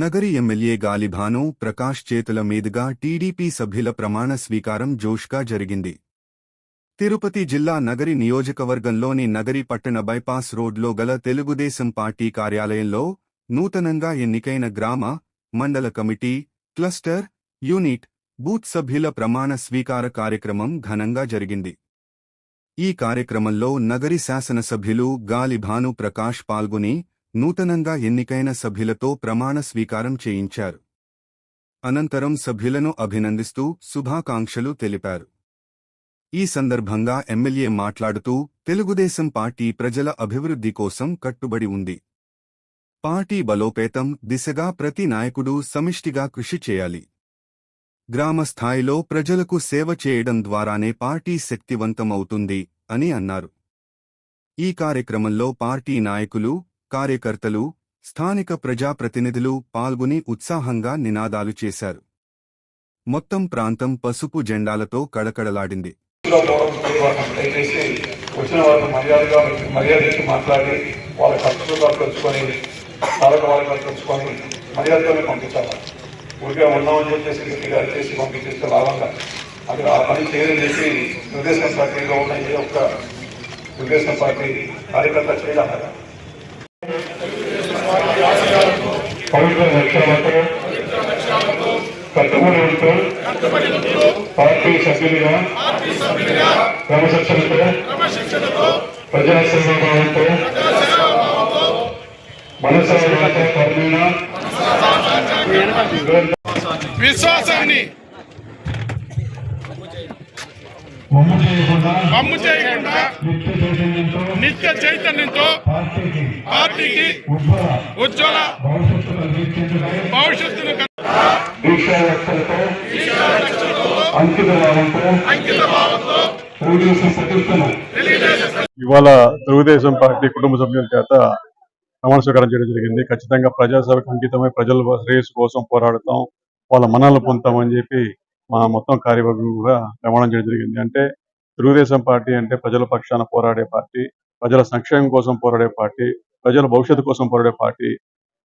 Nagari MLA గాలిభాను Prakash చేతుల మీదుగా TDP సభ్యుల ప్రమాణ స్వీకారం జోష్గా జరిగింది. తిరుపతి జిల్లా నగరి నియోజకవర్గంలోని నగరి పట్టణ బైపాస్ రోడ్లో గల తెలుగుదేశం పార్టీ కార్యాలయంలో నూతనంగా ఎన్నికైన గ్రామ మండల కమిటీ క్లస్టర్ యూనిట్ బూత్ సభ్యుల ప్రమాణ స్వీకార కార్యక్రమం ఘనంగా జరిగింది. ఈ కార్యక్రమంలో నగరి శాసనసభ్యులు గాలిభాను ప్రకాష్ పాల్గొని నూతనంగా ఎన్నికైన సభ్యులతో ప్రమాణ స్వీకారం చేయించారు. అనంతరం సభ్యులను అభినందిస్తూ శుభాకాంక్షలు తెలిపారు. ఈ సందర్భంగా ఎమ్మెల్యే మాట్లాడుతూ తెలుగుదేశం పార్టీ ప్రజల అభివృద్ధి కోసం కట్టుబడి ఉంది. పార్టీ బలోపేతం దిశగా ప్రతి నాయకుడు సమిష్టిగా కృషి చేయాలి. గ్రామ స్థాయిలో ప్రజలకు సేవ చేయడం ద్వారానే పార్టీ శక్తివంతమవుతుంది అని అన్నారు. ఈ కార్యక్రమంలో పార్టీ నాయకులు కార్యకర్తలు స్థానిక ప్రజాప్రతినిధులు పాల్గొని ఉత్సాహంగా నినాదాలు చేశారు. మొత్తం ప్రాంతం పసుపు జెండాలతో కడకడలాడింది వచ్చిన వాళ్ళని మర్యాదగా మర్యాద ఇచ్చి మాట్లాడి వాళ్ళ ఖర్చులుగా తెచ్చుకొని తాలక వాళ్ళగా తెచ్చుకొని మర్యాదతోనే పంపించాలి? ఊరికే ఉన్నామని చెప్పేసి గట్టిగా చేసి పంపించేస్తే లాభంగా అది ఆ పని చేయని చెప్పి తెలుగుదేశం పార్టీలో ఉన్న ఏ ఒక్క తెలుగుదేశం పార్టీ కార్యకర్త చేయాలి పవిత్ర లక్ష్యాలతో కట్టుబడి ఉంటూ పార్టీ సభ్యులుగా క్రమశిక్షణతో ప్రజాసేవాభావంతో మనసావాత కర్మీణ విశ్వాసాన్ని మమ్ము చేయకుండా నిత్య చైతన్యంతో పార్టీకి ఉజ్వల భవిష్యత్తును ఇవాళ తెలుగుదేశం పార్టీ కుటుంబ సభ్యుల చేత ప్రమాణ స్వీకారం చేయడం జరిగింది. ఖచ్చితంగా ప్రజాసేవకు అంకితమై ప్రజల శ్రేయస్సు కోసం పోరాడతాం వాళ్ళ మన్నలు పొందుతామని చెప్పి మా మొత్తం కార్యవర్గం కూడా ప్రమాణం చేయడం జరిగింది. అంటే తెలుగుదేశం పార్టీ అంటే ప్రజల పక్షాన పోరాడే పార్టీ ప్రజల సంక్షేమం కోసం పోరాడే పార్టీ ప్రజల భవిష్యత్తు కోసం పోరాడే పార్టీ.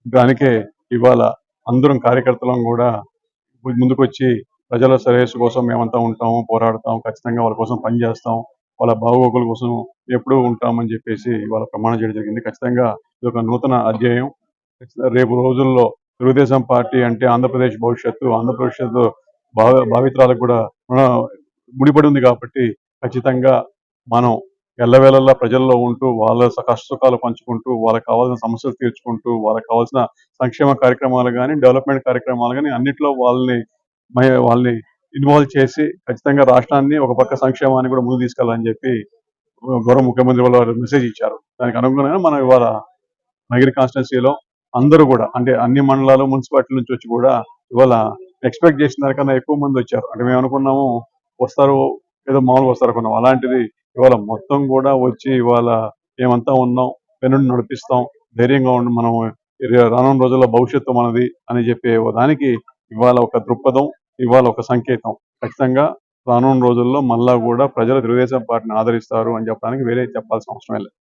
దానికే ఇవాళ అందరం కార్యకర్తలం కూడా ముందుకొచ్చి ప్రజల శ్రేయస్సు కోసం మేమంతా ఉంటాము పోరాడతాం ఖచ్చితంగా వాళ్ళ కోసం పనిచేస్తాం వాళ్ళ బాగోగుల కోసం ఎప్పుడూ ఉంటామని చెప్పేసి ఇవాళ ప్రమాణం చేయడం జరిగింది. ఖచ్చితంగా ఇది ఒక నూతన అధ్యాయం. రేపు రోజుల్లో తెలుగుదేశం పార్టీ అంటే ఆంధ్రప్రదేశ్ భవిష్యత్తు ఆంధ్రప్రదేశ్ భావ భావిత్రాలకు కూడా ముడిపడి ఉంది కాబట్టి ఖచ్చితంగా మనం ఎల్లవేళలా ప్రజల్లో ఉంటూ వాళ్ళ కష్టసుఖాలు సుఖాలు పంచుకుంటూ వాళ్ళకి కావాల్సిన సమస్యలు తీర్చుకుంటూ వాళ్ళకి కావాల్సిన సంక్షేమ కార్యక్రమాలు కానీ డెవలప్మెంట్ కార్యక్రమాలు కానీ అన్నిట్లో వాళ్ళని వాళ్ళని ఇన్వాల్వ్ చేసి ఖచ్చితంగా రాష్ట్రాన్ని ఒక పక్క సంక్షేమాన్ని కూడా ముందు తీసుకెళ్ళాలని చెప్పి గౌరవ ముఖ్యమంత్రి వాళ్ళు మెసేజ్ ఇచ్చారు. దానికి అనుగుణంగా మనం ఇవాళ నగిరి కాన్స్టిట్యున్సీలో అందరూ కూడా అంటే అన్ని మండలాలు మున్సిపాలిటీ నుంచి వచ్చి కూడా ఇవాళ ఎక్స్పెక్ట్ చేసిన దానికన్నా ఎక్కువ మంది వచ్చారు. అంటే మేము అనుకున్నాము వస్తారు ఏదో మామూలుగా వస్తారు అనుకున్నాం అలాంటిది ఇవాళ మొత్తం కూడా వచ్చి ఇవాళ మేమంతా ఉన్నాం పెన్నుని నడిపిస్తాం ధైర్యంగా ఉండి మనం రానున్న రోజుల్లో భవిష్యత్తు మనది అని చెప్పే దానికి ఇవాళ ఒక దృక్పథం ఇవాళ ఒక సంకేతం. ఖచ్చితంగా రానున్న రోజుల్లో మళ్ళా కూడా ప్రజలు తెలుగుదేశం పార్టీని ఆదరిస్తారు అని చెప్పడానికి వేరే చెప్పాల్సిన అవసరం లేదు.